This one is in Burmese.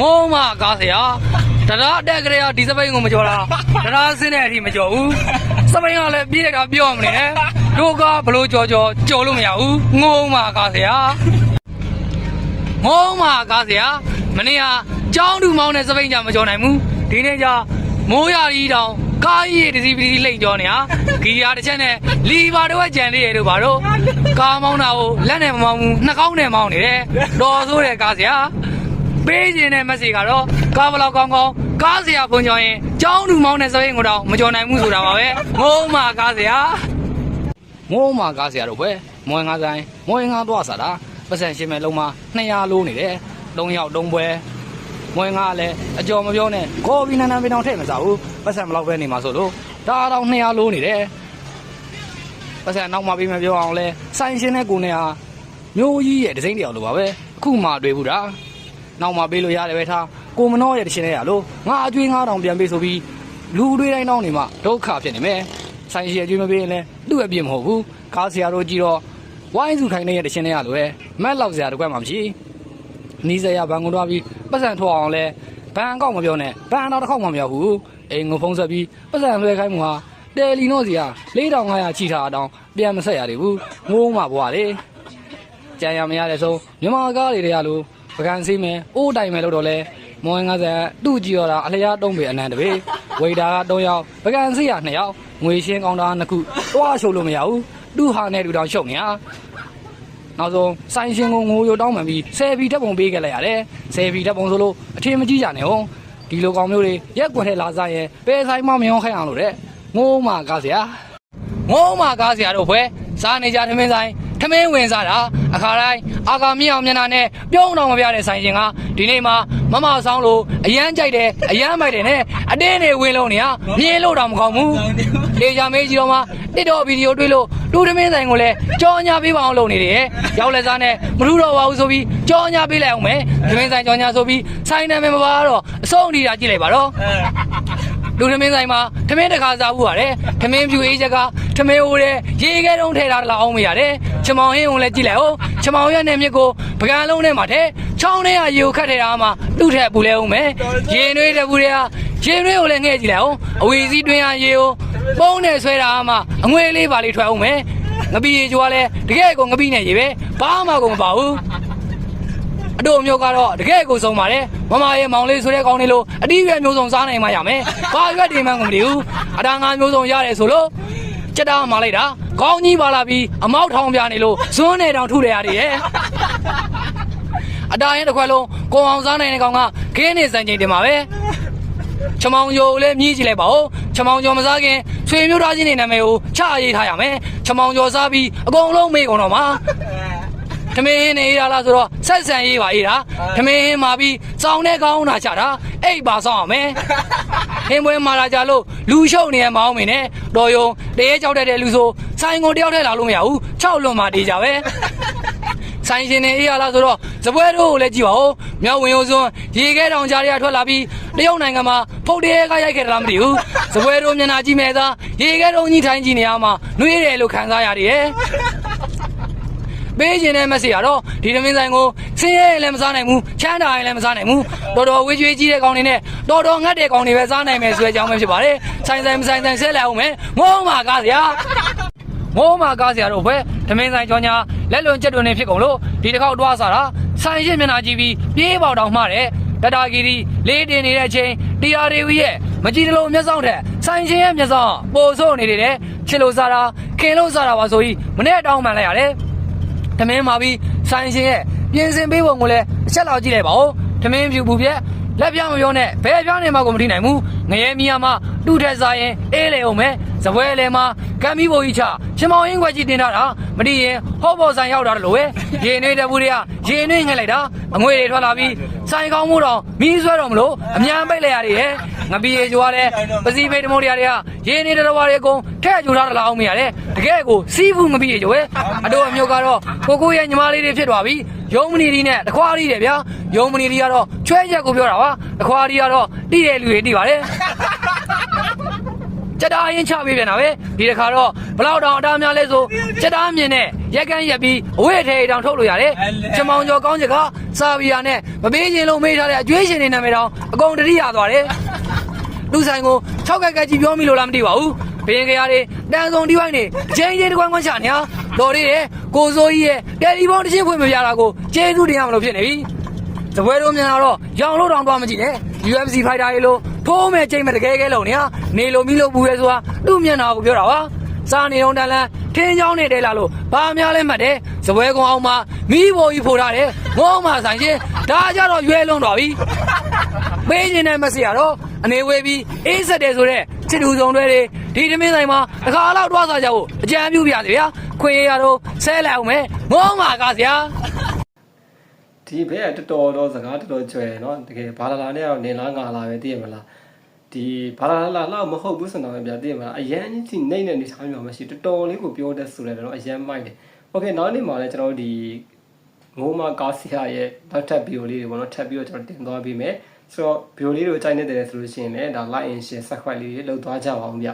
ငုံးမကားဆရာတရားတက်ကလေးကဒီစပိန်ကိုမကြော်တာတရားစင်းတဲ့အထိမကြော်ဘူးစပိန်ကလည်းပြေးတဲ့ကပြောမနေနဲ့တို့ကဘလို့ကြော်ကြော်ကြော်လို့မရဘူးငုံးမကားဆရာငုံးမကားဆရာမနေ့ကကြောင်းတူမောင်းတဲ့စပိန်ကြမကြော်နိုင်ဘူးဒီနေ့ကျမိုးရရီတောင်ကားကြီးတစီပစီလိမ့်ကြောနေတာဂီယာတစ်ချက်နဲ့လီဘာတော့ကြံလေးရတို့ဘာတို့ကားမောင်းတာကိုလက်နဲ့မမောင်းဘူးနှာခေါင်းနဲ့မောင်းနေတယ်တော်ဆိုးတဲ့ကားဆရာ ပေးခြင်းတဲ့မက်ဆေ့ကတော့ကားဘလောက်ကောင်းကောင်းကားစရာဖွင့်ကြောင်းရင်ကြောင်းလူမောင်းတဲ့စပိန်ကိုတော့မကြော်နိုင်ဘူးဆိုတာပါပဲငုံးမာကားစရာငုံးမာကားစရာတော့ပဲမွေငါဆိုင်မွေငါသွားစားတာပတ်စံရှင်းမဲ့လုံးမှာ200လိုးနေတယ်3ယောက်3ပွဲမွေငါလည်းအကျော်မပြောနဲ့ခေါ်ပြီးနန်းနန်းပင်တောင်ထည့်မစားဘူးပတ်စံဘလောက်ပဲနေမှာဆိုလို့ဒါတော့200လိုးနေတယ်ပတ်စံနောက်မှပြီးမပြောအောင်လဲဆိုင်ရှင်းတဲ့ကိုနေဟာမျိုးကြီးရဲ့ဒစိမ့်တယောက်လိုပါပဲအခုမှတွေ့ဘူးတာ နောက်မှပေးလို့ရတယ်ပဲထားကိုမနှောရဲ့တရှင်လေးရလို့ငါအကျွေး9000ပြန်ပေးဆိုပြီးလူတွေတိုင်းတောင်းနေမှဒုက္ခဖြစ်နေမယ်ဆိုင်ရှိအကျွေးမပေးရင်လည်းသူ့အပြစ်မဟုတ်ဘူးကားဆရာတို့ကြည့်တော့ဝိုင်းစုခိုင်းနေတဲ့တရှင်လေးရလို့ပဲမက်လောက်ဆရာတကွက်မှမရှိနီးစရာဘန်ကုန်တော့ပြီးပတ်စံထွက်အောင်လဲဘန်ကောက်မပြောနဲ့ဘန်တော့တစ်ခေါက်မှမပြောဘူးအိမ်ငုံဖုံးဆက်ပြီးပတ်စံလွှဲခိုင်းမှုဟာတယ်လီနို့စီဟာ4500ချီထားအတောင်ပြန်မဆက်ရသေးဘူးငိုးမှဘွားလေကြံရမရတဲ့ဆုံးမြန်မာကားတွေတည်းရလို့ ပကံစီးမယ်အိုးတိုင်မယ်လို့တော့လဲမောင်50တူကြည့်ရတာအလျားတုံးပေအနန္တပဲဝေတာက3ယောက်ပကံစီးရ2ယောက်ငွေရှင်းကောင်တာ2ခုတွားရှုပ်လို့မရဘူးတူဟာနဲ့တူတောင်ရှုပ်နေရနောက်ဆုံးဆိုင်ရှင်ကိုငိုရိုတောင်းမှန်ပြီး10ဘီတက်ပုံပေးခဲ့လိုက်ရတယ်10ဘီတက်ပုံဆိုလို့အထင်မကြီးကြနဲ့ဟုတ်ဒီလိုကောင်မျိုးတွေရက်ကွန်ထဲလာစားရင်ပဲဆိုင်မမယောခိုင်းအောင်လို့တဲ့ငိုးမကားစရာ ငုံးမကားစရာတို့ဖွဲစားနေကြထမင်းဆိုင်ထမင်းဝင်စားတာအခါတိုင်းအာကာမြင့်အောင်မျက်နှာနဲ့ပြုံးတော်မပြတဲ့ဆိုင်ရှင်ကဒီနေ့မှမမဆောင်လို့အရန်ကြိုက်တယ်အရန်မိုက်တယ်နဲ့အတင်းနေဝင်လုံးနေဟာမြင်လို့တော့မကောင်းဘူးဒေဂျာမေးကြီးတော့မှတစ်တော်ဗီဒီယိုတွေ့လို့လူထမင်းဆိုင်ကိုလည်းကြောညာပေးပါအောင်လုပ်နေတယ်ရောက်လက်စားနဲ့မထူးတော့ပါဘူးဆိုပြီးကြောညာပေးလိုက်အောင်မယ်ထမင်းဆိုင်ကြောညာဆိုပြီးဆိုင်နာမည်မပါတော့အဆုံးအထိတာကြည့်လိုက်ပါတော့ လူထမင်းဆိုင်မှာထမင်းတစ်ခါစားဘူးရတယ်ထမင်းဖြူအေးချက်ကထမင်းဟိုတဲ့ရေခဲတုံးထဲထားတလားအောင်မရတယ်ချမောင်ဟင်းကိုလည်းကြည့်လိုက်ဟုတ်ချမောင်ရက်နဲ့မြစ်ကိုပကံလုံးထဲမှာထဲချောင်းထဲကရေကိုခတ်ထဲတာမှသူ့ထက်ပူလဲအောင်မယ်ရေနွေးတဲ့ဘူးတွေကရေနွေးကိုလည်းငှဲ့ကြည့်လိုက်ဟုတ်အဝီစီးတွင်းရရေကိုပုံးနဲ့ဆွဲတာမှအငွေလေးပါလေးထွက်အောင်မယ်ငပီရေကြွားလဲတကယ်ကိုငပီနဲ့ရေပဲဘာမှကိုမပါဘူး အတို့မျိုးကတော့တကယ်ကိုဆုံးပါတယ်မမရဲ့မောင်လေးဆိုတဲ့ကောင်းလေးလို့အတိအရွယ်မျိုးစုံစားနိုင်မှရမယ်ဘာရွက်တွေမှကိုမတည်ဘူးအတားငါမျိုးစုံရတယ်ဆိုလို့ကြက်တာမှလိုက်တာကောင်းကြီးပါလာပြီးအမောက်ထောင်ပြနေလို့ဇွန်းနဲ့တောင်ထုတယ်ရသေးတယ်အတားရင်တစ်ခွက်လုံးကိုအောင်စားနိုင်တဲ့ကောင်ကခင်းနေစံချိန်တင်ပါပဲချမောင်ယိုလည်းမြည်ကြည့်လိုက်ပါဦးချမောင်ကျော်မစားခင်ဆွေမျိုးသားချင်းတွေနာမည်ကိုချရေးထားရမယ်ချမောင်ကျော်စားပြီးအကုန်လုံးမေးကုန်တော့မှာ ထမင်းဟင်းနေရလားဆိုတော့ဆက်ဆံရေးပါအေးတာထမင်းဟင်းမာပြီးစောင်းနဲ့ကောင်းတာချတာအိတ်ပါစောင်းအောင်မယ်ဟင်းပွဲမာလာကြလို့လူရှုပ်နေရမအောင်မင်းနဲ့တော်ယုံတရေကြောက်တတ်တဲ့လူဆိုဆိုင်ကုန်တယောက်တည်းလာလို့မရဘူး၆လွန်မာတေးကြပဲဆိုင်ရှင်နေအေးရလားဆိုတော့စပွဲတို့ကိုလည်းကြည့်ပါဦးမြောက်ဝင်ရုံစွန်းရေခဲတောင်ကြားတွေကထွက်လာပြီးတရုတ်နိုင်ငံမှာဖုတ်တရဲကရိုက်ခဲ့တာလားမသိဘူးစပွဲတို့မျက်နှာကြည့်မဲ့သားရေခဲတုံးကြီးထိုင်းကြည့်နေရမှာနှွေးတယ်လို့ခံစားရတယ် ပေးခြင်းနဲ့မစီရတော့ဒီသမင်းဆိုင်ကိုဆင်းရဲရင်လည်းမစားနိုင်ဘူးချမ်းသာရင်လည်းမစားနိုင်ဘူးတော်တော်ဝေးကျွေးကြီးတဲ့ကောင်တွေနဲ့တော်တော်ငတ်တဲ့ကောင်တွေပဲစားနိုင်မယ်ဆိုတဲ့အကြောင်းပဲဖြစ်ပါတယ်ဆိုင်ဆိုင်မဆိုင်ဆိုင်ဆက်လိုက်အောင်မယ်ငုံးမာကားစရာငုံးမာကားစရာတော့ဘယ်သမင်းဆိုင်ကြောညာလက်လွန်ချက်တွင်နေဖြစ်ကုန်လို့ဒီတစ်ခေါက်တွားစားတာဆိုင်ရှင်းမျက်နှာကြည့်ပြီးပြေးပေါတောင်မှတဲ့တတာဂီရီလေးတင်နေတဲ့အချိန်တရားတွေရဲ့မကြည့်တလို့မျက်စောင်းထက်ဆိုင်ရှင်ရဲ့မျက်စောင်းပိုဆိုးနေတယ်ချစ်လို့စားတာခင်လို့စားတာပါဆိုပြီးမနေ့တောင်းမှန်လိုက်ရတယ် ထမင်းมาပြီးဆိုင်ရှင်ရဲ့ပြင်ဆင်ပေးပုံကိုလည်းအချက်လောက်ကြည့်လိုက်ပါဦးထမင်းဖြူပူပြက်လက်ပြမပြောနဲ့ဘယ်ပြောင်းနေမှကိုမထိနိုင်ဘူးငရဲမီယာမတူထက်စားရင်အေးလေအောင်မယ်ဇပွဲလေမှာကမ်းမီးဘိုကြီးချရှင်မောင်ရင်ခွက်ကြီးတင်ထားတာမတိရင်ဟောပေါ်ဆိုင်ရောက်တာလို့ပဲရေနွေးတဲ့ဘူးတွေကရေနွေးငှက်လိုက်တာအငွေတွေထွက်လာပြီးဆိုင်ကောင်းမှုတော့မီးဆွဲတော့မလို့အမြန်ပိတ်လိုက်ရတယ်ရဲ့ ငပီရေကြွားလဲပစီဖိတ်တမိုးတွေကရေနေတော်ဝါတွေအကုန်ထဲ့ကြူထားတာလားအောင်မရတယ်တကယ်ကိုစီးဘူးငပီရေကြွယ်အတို့အမျိုးကတော့ကိုကိုရဲ့ညီမလေးတွေဖြစ်သွားပြီယုံမနီဒီနဲ့တခွားရီတယ်ဗျာယုံမနီဒီကတော့ချွဲချက်ကိုပြောတာပါတခွားရီကတော့တိတဲ့လူတွေတိပါတယ်စက်တားရင်ချပေးပြန်တာပဲဒီတစ်ခါတော့ဘလောက်တောင်အတားများလဲဆိုစက်တားမြင်နဲ့ရက်ကန်းရက်ပြီးအဝိထေတောင်ထုတ်လို့ရတယ်ချမောင်ကျော်ကောင်းချက်ကစာဗီယာနဲ့မပေးခြင်းလုံးမေးထားတဲ့အကျွေးရှင်တွေနာမည်တောင်အကုန်တတိရသွားတယ် လူဆိုင်ကို6ကက်ကက်ကြီးပြောမိလို့လားမသိပါဘူးဘင်းကရတွေတန်စုံဒီဝိုင်းနေအချင်းချင်းတကွမ်းကွမ်းချနေဟာတော်ရည်ရဲ့ကိုစိုးကြီးရဲ့တယ်လီဖုန်းတစ်ချင်းဖွင့်မပြတာကိုကျေးဇူးတင်ရမလို့ဖြစ်နေပြီတပွဲတို့မြန်လာတော့ရောင်လို့တောင်သွားမကြည့်နဲ့ UFC fighter ရေလို့ထိုးမဲ့ချိန်မဲ့တကယ်ကဲလုံနေဟာနေလိုမီလို့ပူရဲဆိုတာသူ့မျက်နှာကိုပြောတာပါစားနေတော့တန်လန်းထင်းချောင်းနေတယ်လားလို့ဘာများလဲမှတ်တယ်ဇပွဲကုံအောင်မှာမိဘိုကြီးဖိုထားတယ်ငုံမှဆိုင်ချင်းဒါကြတော့ရွဲလွန်သွားပြီ ပေးခြင်းနဲ့မစီရတော့အနေဝေးပြီးအေးဆက်တယ်ဆိုတော့ချစ်သူဆောင်တွေတွေဒီသမင်းဆိုင်မှာတစ်ခါတော့တွားစားကြဖို့အကြံပြုပြတယ်ဗျာခွေရတော့ဆဲလိုက်အောင်မယ်ငုံးပါကားစရာ ဒီဘက်ကတော်တော်တော့စကားတော်တော်ကျွဲတယ်နော်တကယ်ဘာလာလာနဲ့တော့နေလားငါလာပဲသိရမလားဒီဘာလာလာလောက်မဟုတ်ဘူးဆိုတော့ဗျာသိရမလားအရန်ကြီးနေနေနေထားမျိုးမရှိတော်တော်လေးကိုပြောတတ်ဆိုတယ်တော့အရန်မိုက်တယ်โอเคနောက်နေ့မှာလည်းကျွန်တော်တို့ဒီငိုးမကားစီယာရဲ့နောက်ထပ်ဗီဒီယိုလေးတွေပေါ့နော်ထပ်ပြီးတော့ကျွန်တော်တင်သွားပေးမယ် ဆိုတော့ဗီဒီယိုလေးတွေကိုကြိုက်နေတယ်ဆိုလို့ရှိရင်လည်းဒါ like and share subscribe လေးတွေလုပ်သွားကြပါအောင်ဗျ